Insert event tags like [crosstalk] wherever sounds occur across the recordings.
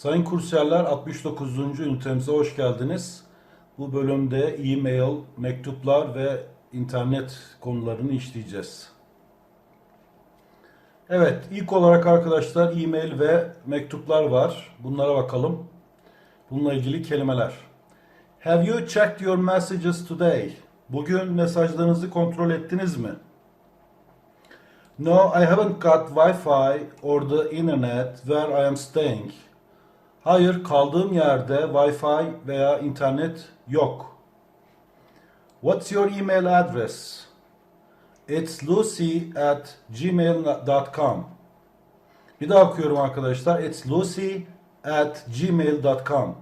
Sayın kursiyerler 69. ünitemize hoş geldiniz. Bu bölümde e-mail, mektuplar ve internet konularını işleyeceğiz. Evet, ilk olarak arkadaşlar e-mail ve mektuplar var. Bunlara bakalım. Bununla ilgili kelimeler. Have you checked your messages today? Bugün mesajlarınızı kontrol ettiniz mi? No, I haven't got Wi-Fi or the internet where I am staying. Hayır, kaldığım yerde Wi-Fi veya internet yok. What's your email address? It's lucy at gmail.com. Bir daha okuyorum arkadaşlar. It's lucy at gmail.com.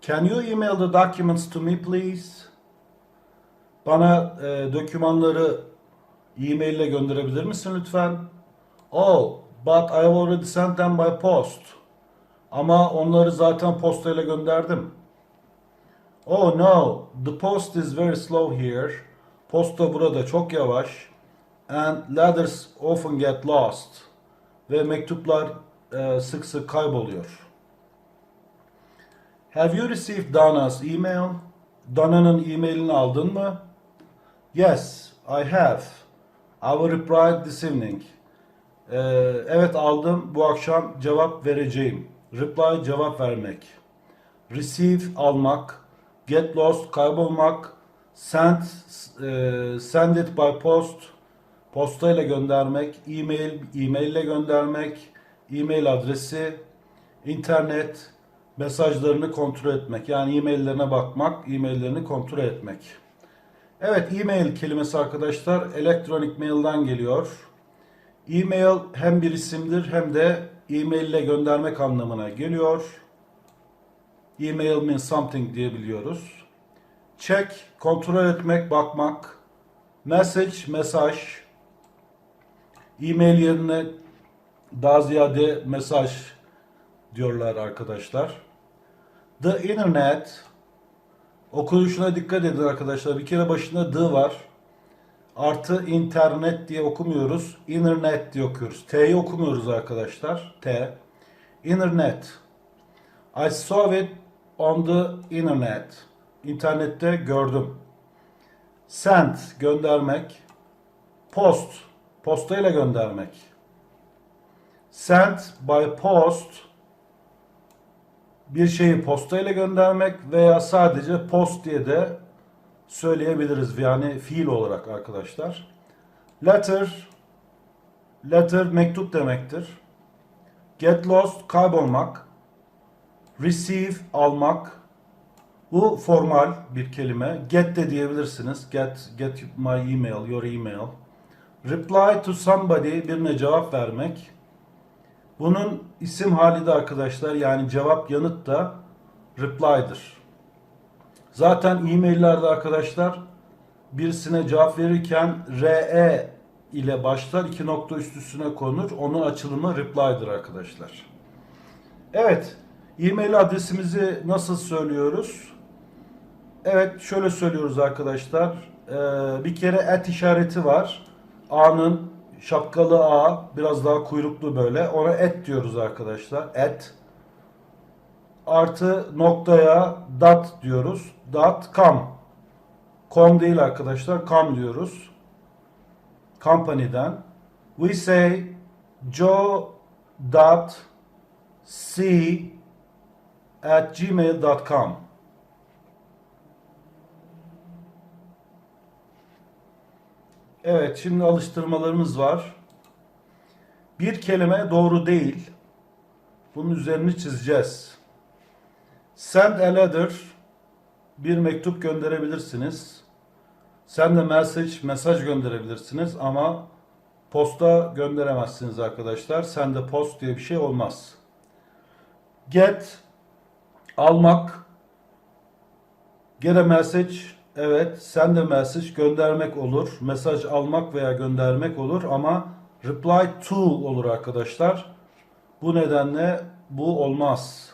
Can you email the documents to me please? Bana e, dokümanları e-mail ile gönderebilir misin lütfen? Oh, but I already sent them by post. Ama onları zaten postayla gönderdim. Oh no, the post is very slow here. Posta burada çok yavaş. And letters often get lost. Ve mektuplar e, sık sık kayboluyor. Have you received Donna's email? Donna'nın e-mailini aldın mı? Yes, I have. I will reply this evening. Ee, evet aldım. Bu akşam cevap vereceğim. Reply cevap vermek. Receive almak. Get lost kaybolmak. Send e, send it by post postayla göndermek. E-mail e-mail ile göndermek. E-mail adresi. internet mesajlarını kontrol etmek. Yani e-maillerine bakmak, e-maillerini kontrol etmek. Evet, e-mail kelimesi arkadaşlar elektronik mailden geliyor. E-mail hem bir isimdir hem de e-mail ile göndermek anlamına geliyor. E-mail means something diyebiliyoruz. Check, kontrol etmek, bakmak. Message, mesaj. E-mail yerine daha ziyade mesaj diyorlar arkadaşlar. The internet, Okuyuşuna dikkat edin arkadaşlar. Bir kere başında the var. Artı internet diye okumuyoruz. Internet diye okuyoruz. T'yi okumuyoruz arkadaşlar. T. Internet. I saw it on the internet. İnternette gördüm. Send göndermek. Post postayla göndermek. Send by post bir şeyi postayla göndermek veya sadece post diye de söyleyebiliriz. Yani fiil olarak arkadaşlar. Letter letter mektup demektir. Get lost kaybolmak. Receive almak. Bu formal bir kelime. Get de diyebilirsiniz. Get get my email, your email. Reply to somebody birine cevap vermek. Bunun isim hali de arkadaşlar yani cevap yanıt da reply'dır. Zaten e-maillerde arkadaşlar birisine cevap verirken RE ile başlar iki nokta üst üstüne konur. Onun açılımı reply'dır arkadaşlar. Evet e-mail adresimizi nasıl söylüyoruz? Evet şöyle söylüyoruz arkadaşlar. Ee, bir kere et işareti var. A'nın şapkalı A biraz daha kuyruklu böyle. Ona et diyoruz arkadaşlar. Et. Artı noktaya dot diyoruz. Dot com. Com değil arkadaşlar. Com diyoruz. Company'den. We say joe dot c at gmail.com Evet, şimdi alıştırmalarımız var. Bir kelime doğru değil. Bunun üzerini çizeceğiz. Send a letter bir mektup gönderebilirsiniz. Send a message mesaj gönderebilirsiniz ama posta gönderemezsiniz arkadaşlar. Send a post diye bir şey olmaz. Get almak Get a message Evet, send a message göndermek olur. Mesaj almak veya göndermek olur ama reply to olur arkadaşlar. Bu nedenle bu olmaz.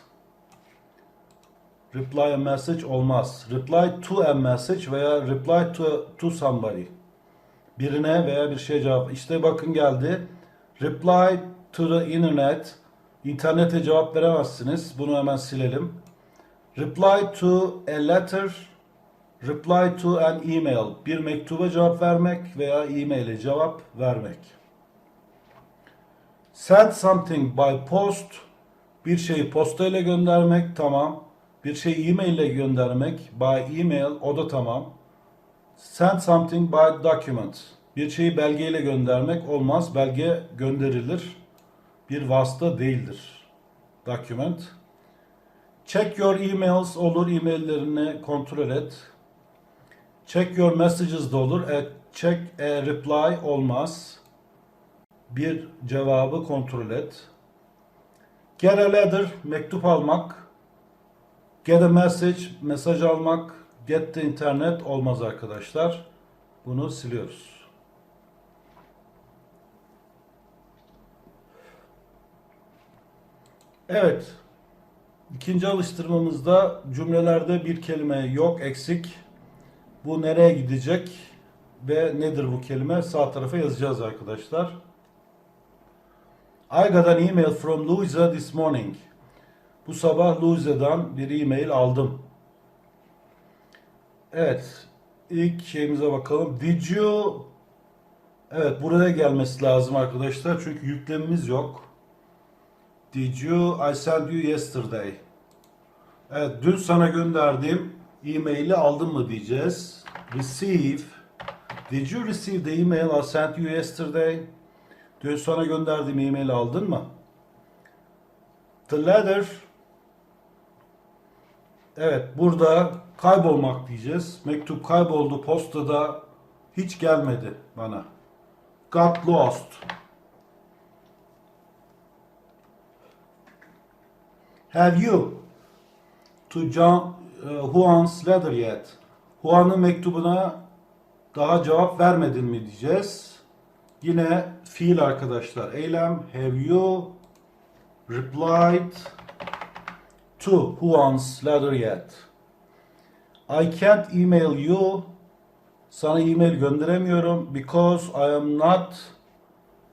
Reply a message olmaz. Reply to a message veya reply to, to somebody. Birine veya bir şeye cevap. İşte bakın geldi. Reply to the internet İnternete cevap veremezsiniz. Bunu hemen silelim. Reply to a letter. Reply to an email. Bir mektuba cevap vermek veya e-maile cevap vermek. Send something by post. Bir şeyi postayla göndermek tamam. Bir şeyi e-mail ile göndermek by email o da tamam. Send something by document. Bir şeyi belgeyle göndermek olmaz. Belge gönderilir. Bir vasıta değildir. Document. Check your emails olur. E-maillerini kontrol et. Check your messages da olur. E, check a reply olmaz. Bir cevabı kontrol et. Get a letter mektup almak. Get a message mesaj almak. Get the internet olmaz arkadaşlar. Bunu siliyoruz. Evet. İkinci alıştırmamızda cümlelerde bir kelime yok eksik. Bu nereye gidecek ve nedir bu kelime? Sağ tarafa yazacağız arkadaşlar. I got an email from Louisa this morning. Bu sabah Louisa'dan bir e-mail aldım. Evet. ilk şeyimize bakalım. Did you Evet buraya gelmesi lazım arkadaşlar. Çünkü yüklemimiz yok. Did you I sent you yesterday. Evet dün sana gönderdiğim e-maili aldın mı diyeceğiz. Receive. Did you receive the email I sent you yesterday? Dün sana gönderdiğim e-maili aldın mı? The letter. Evet burada kaybolmak diyeceğiz. Mektup kayboldu postada hiç gelmedi bana. Got lost. Have you to John uh, Juan's letter yet? Juan'ın mektubuna daha cevap vermedin mi diyeceğiz. Yine fiil arkadaşlar. Eylem have you replied to Juan's letter yet? I can't email you. Sana e-mail gönderemiyorum because I am not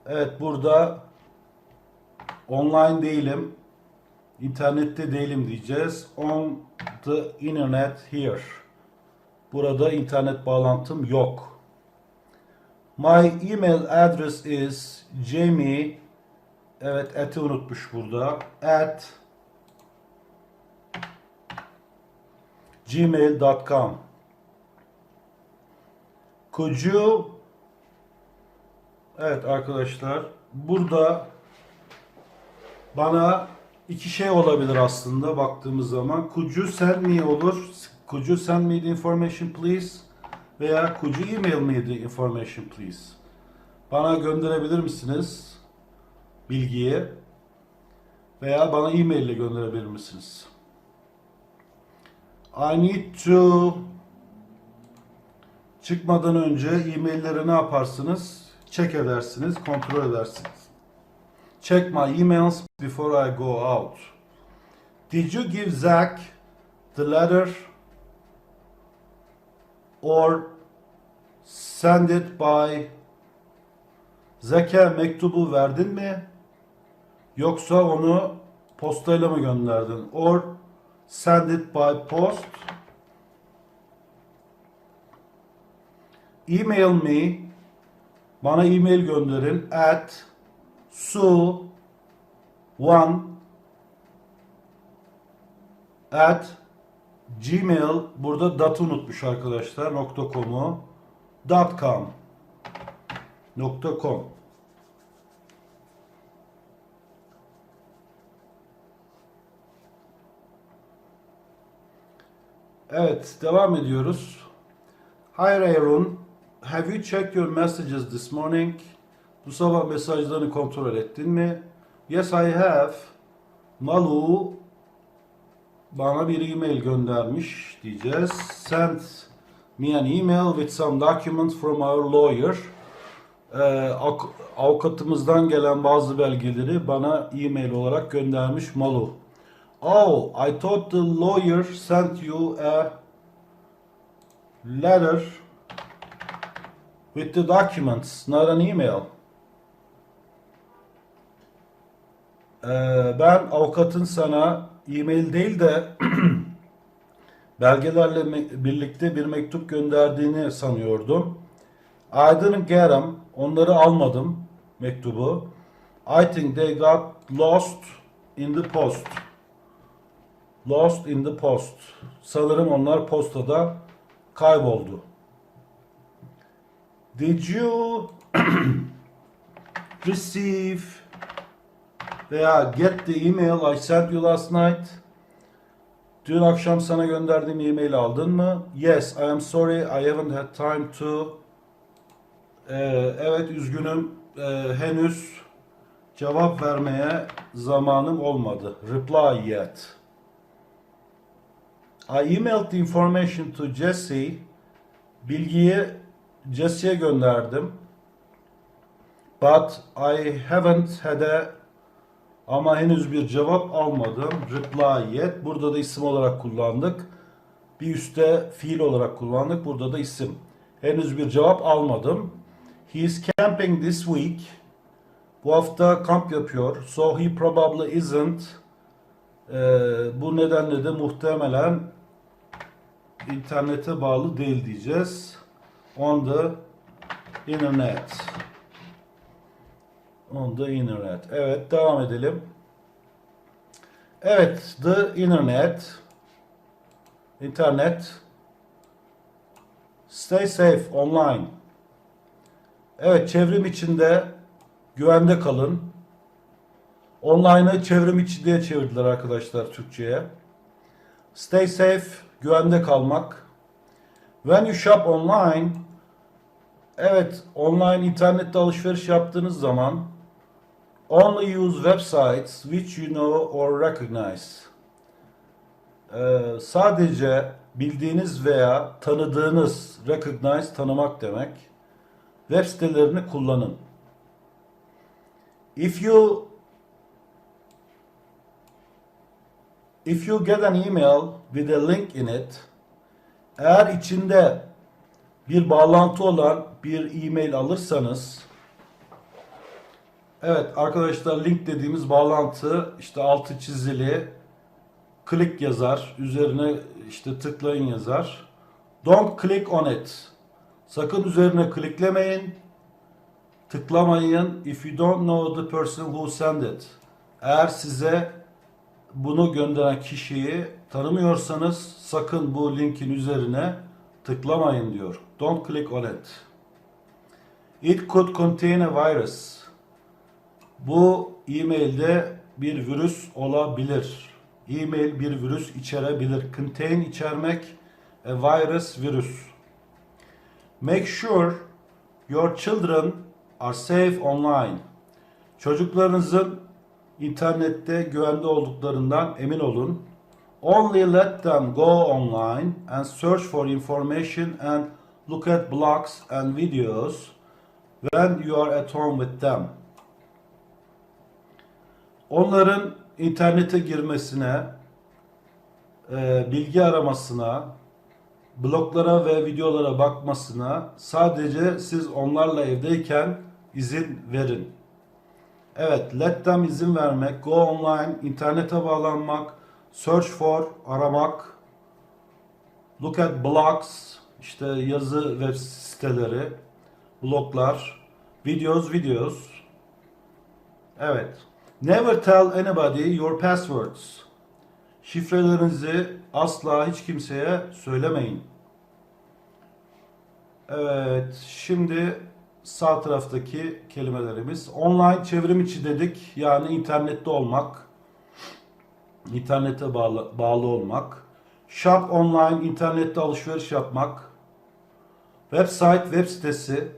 Evet burada online değilim. İnternette değilim diyeceğiz. On the internet here. Burada internet bağlantım yok. My email address is Jamie Evet at'i unutmuş burada. At gmail.com Could you Evet arkadaşlar burada bana iki şey olabilir aslında baktığımız zaman. Could you send me olur. Could you send me the information please? Veya could you email me the information please? Bana gönderebilir misiniz bilgiyi? Veya bana e-mail ile gönderebilir misiniz? I need to çıkmadan önce e-mailleri ne yaparsınız? Check edersiniz, kontrol edersiniz. Check my emails before I go out. Did you give Zach the letter or send it by Zach'e mektubu verdin mi? Yoksa onu postayla mı gönderdin? Or send it by post. Email me. Bana e-mail gönderin at su one at gmail. Burada dot unutmuş arkadaşlar. Nokta com'u. Dot com. Nokta com Evet devam ediyoruz. Hi Aaron, have you checked your messages this morning? Bu sabah mesajlarını kontrol ettin mi? Yes I have. Malu bana bir e-mail göndermiş diyeceğiz. Sent me an email with some documents from our lawyer. Ee, avukatımızdan gelen bazı belgeleri bana e-mail olarak göndermiş Malu. Oh, I thought the lawyer sent you a letter with the documents, not an email. Ee, ben avukatın sana e-mail değil de [clears throat] belgelerle birlikte bir mektup gönderdiğini sanıyordum. I didn't get 'em. Onları almadım mektubu. I think they got lost in the post. Lost in the post. Sanırım onlar postada kayboldu. Did you [clears throat] receive veya get the email I sent you last night? Dün akşam sana gönderdiğim e-mail aldın mı? Yes, I am sorry, I haven't had time to. Ee, evet, üzgünüm, Ee, henüz cevap vermeye zamanım olmadı. Reply yet. I emailed the information to Jesse. Bilgiyi Jesse'ye gönderdim. But I haven't had a ama henüz bir cevap almadım. Reply yet. Burada da isim olarak kullandık. Bir üstte fiil olarak kullandık. Burada da isim. Henüz bir cevap almadım. He is camping this week. Bu hafta kamp yapıyor. So he probably isn't. Ee, bu nedenle de muhtemelen internete bağlı değil diyeceğiz. On the internet. On the internet. Evet devam edelim. Evet the internet. İnternet. Stay safe online. Evet çevrim içinde güvende kalın. Online'ı çevrim içi diye çevirdiler arkadaşlar Türkçe'ye. Stay safe, güvende kalmak. When you shop online, evet online internette alışveriş yaptığınız zaman only use websites which you know or recognize. Ee, sadece bildiğiniz veya tanıdığınız, recognize tanımak demek. Web sitelerini kullanın. If you If you get an email with a link in it, eğer içinde bir bağlantı olan bir e-mail alırsanız, evet arkadaşlar link dediğimiz bağlantı işte altı çizili, click yazar, üzerine işte tıklayın yazar. Don't click on it. Sakın üzerine kliklemeyin. Tıklamayın. If you don't know the person who sent it. Eğer size bunu gönderen kişiyi tanımıyorsanız sakın bu linkin üzerine tıklamayın diyor. Don't click on it. It could contain a virus. Bu e-mailde bir virüs olabilir. E-mail bir virüs içerebilir. Contain içermek, a virus virüs. Make sure your children are safe online. Çocuklarınızın internette güvende olduklarından emin olun. Only let them go online and search for information and look at blogs and videos when you are at home with them. Onların internete girmesine, e, bilgi aramasına, bloglara ve videolara bakmasına sadece siz onlarla evdeyken izin verin. Evet, let them izin vermek, go online, internete bağlanmak, search for, aramak, look at blogs, işte yazı web siteleri, bloglar, videos, videos. Evet. Never tell anybody your passwords. Şifrelerinizi asla hiç kimseye söylemeyin. Evet, şimdi sağ taraftaki kelimelerimiz. Online çevrim içi dedik. Yani internette olmak. İnternete bağlı, bağlı olmak. Shop online, internette alışveriş yapmak. Website, web sitesi.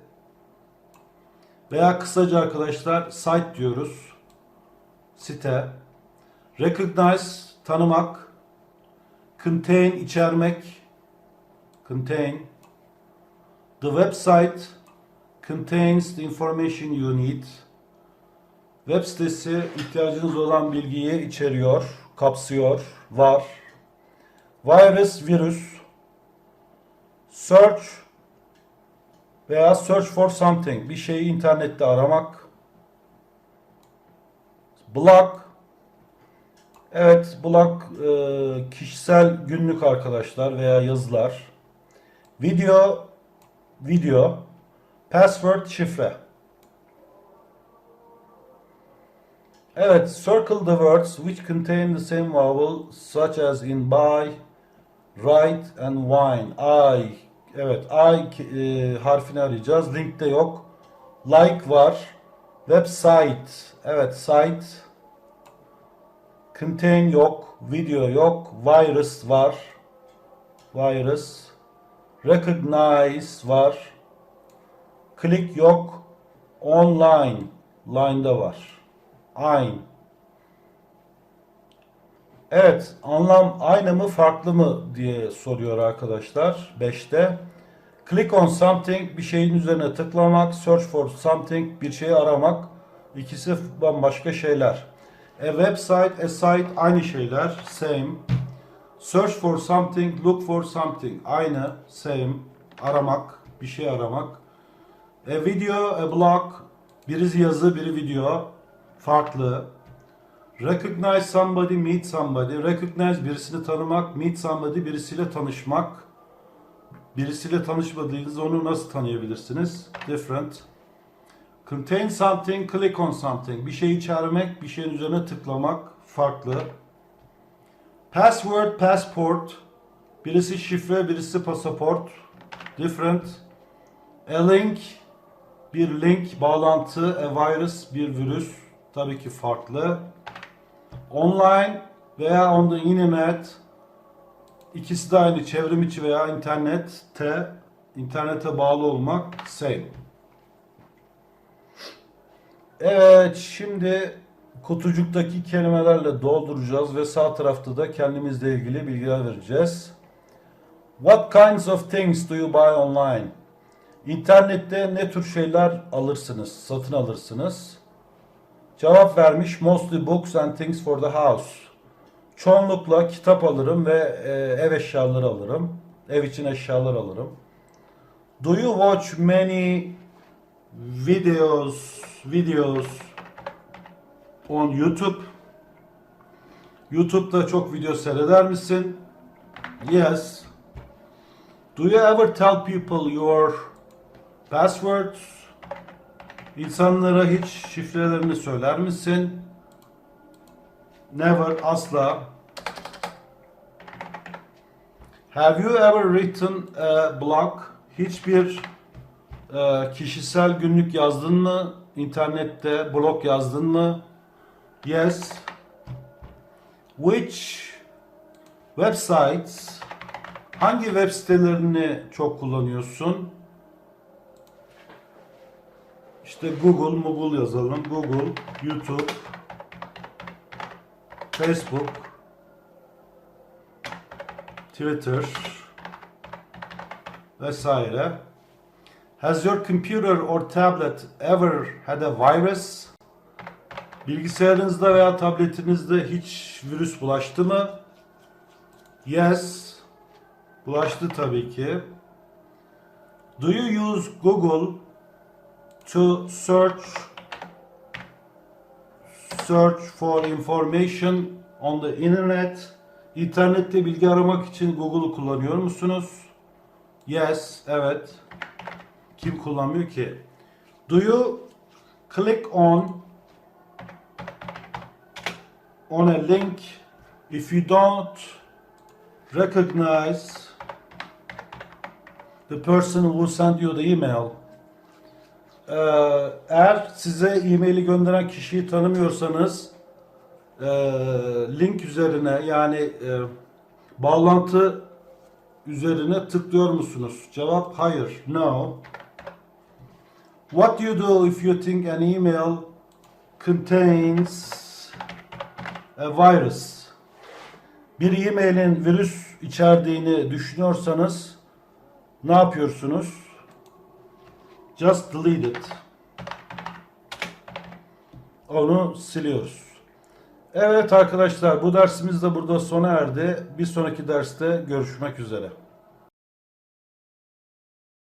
Veya kısaca arkadaşlar site diyoruz. Site. Recognize, tanımak. Contain, içermek. Contain. The website contains the information you need. Web sitesi ihtiyacınız olan bilgiyi içeriyor, kapsıyor, var. Virus, virüs. Search veya search for something. Bir şeyi internette aramak. Blog, Evet, blog e, kişisel günlük arkadaşlar veya yazılar. Video, video. Password, şifre. Evet, circle the words which contain the same vowel such as in buy, write and wine. I, evet I e, harfini arayacağız. Linkte yok. Like var. Website, evet site. Contain yok. Video yok. Virus var. Virus. Recognize var. Click yok. Online. Line'da var. Aynı. Evet, anlam aynı mı farklı mı diye soruyor arkadaşlar 5'te. Click on something bir şeyin üzerine tıklamak, search for something bir şeyi aramak. İkisi bambaşka şeyler. A website, a site aynı şeyler, same. Search for something, look for something aynı, same. Aramak, bir şey aramak. A video, a blog biri yazı, biri video farklı. Recognize somebody, meet somebody. Recognize birisini tanımak, meet somebody birisiyle tanışmak. Birisiyle tanışmadığınız onu nasıl tanıyabilirsiniz? Different. Contain something, click on something. Bir şeyi içermek, bir şeyin üzerine tıklamak farklı. Password, passport. Birisi şifre, birisi pasaport. Different. A link, bir link, bağlantı. A virus, bir virüs. Tabii ki farklı. Online veya on the internet. İkisi de aynı çevrim içi veya internette, internete bağlı olmak same. Evet, şimdi kutucuktaki kelimelerle dolduracağız ve sağ tarafta da kendimizle ilgili bilgiler vereceğiz. What kinds of things do you buy online? İnternette ne tür şeyler alırsınız, satın alırsınız? Cevap vermiş mostly books and things for the house. Çoğunlukla kitap alırım ve e, ev eşyaları alırım. Ev için eşyalar alırım. Do you watch many videos videos on YouTube? YouTube'da çok video seyreder misin? Yes. Do you ever tell people your passwords? İnsanlara hiç şifrelerini söyler misin? Never, asla. Have you ever written a blog? Hiçbir e, kişisel günlük yazdın mı? İnternette blog yazdın mı? Yes. Which websites? Hangi web sitelerini çok kullanıyorsun? İşte Google, Google yazalım. Google, YouTube, Facebook, Twitter vesaire. Has your computer or tablet ever had a virus? Bilgisayarınızda veya tabletinizde hiç virüs bulaştı mı? Yes. Bulaştı tabii ki. Do you use Google to search search for information on the internet? İnternette bilgi aramak için Google'u kullanıyor musunuz? Yes, evet. Kim kullanmıyor ki? Do you click on on a link if you don't recognize the person who sent you the email? Ee, eğer size e-maili gönderen kişiyi tanımıyorsanız e, link üzerine yani e, bağlantı üzerine tıklıyor musunuz? Cevap hayır. No. What do you do if you think an email contains a virus? Bir e-mailin virüs içerdiğini düşünüyorsanız ne yapıyorsunuz? Just delete it. Onu siliyoruz. Evet arkadaşlar bu dersimiz de burada sona erdi. Bir sonraki derste görüşmek üzere.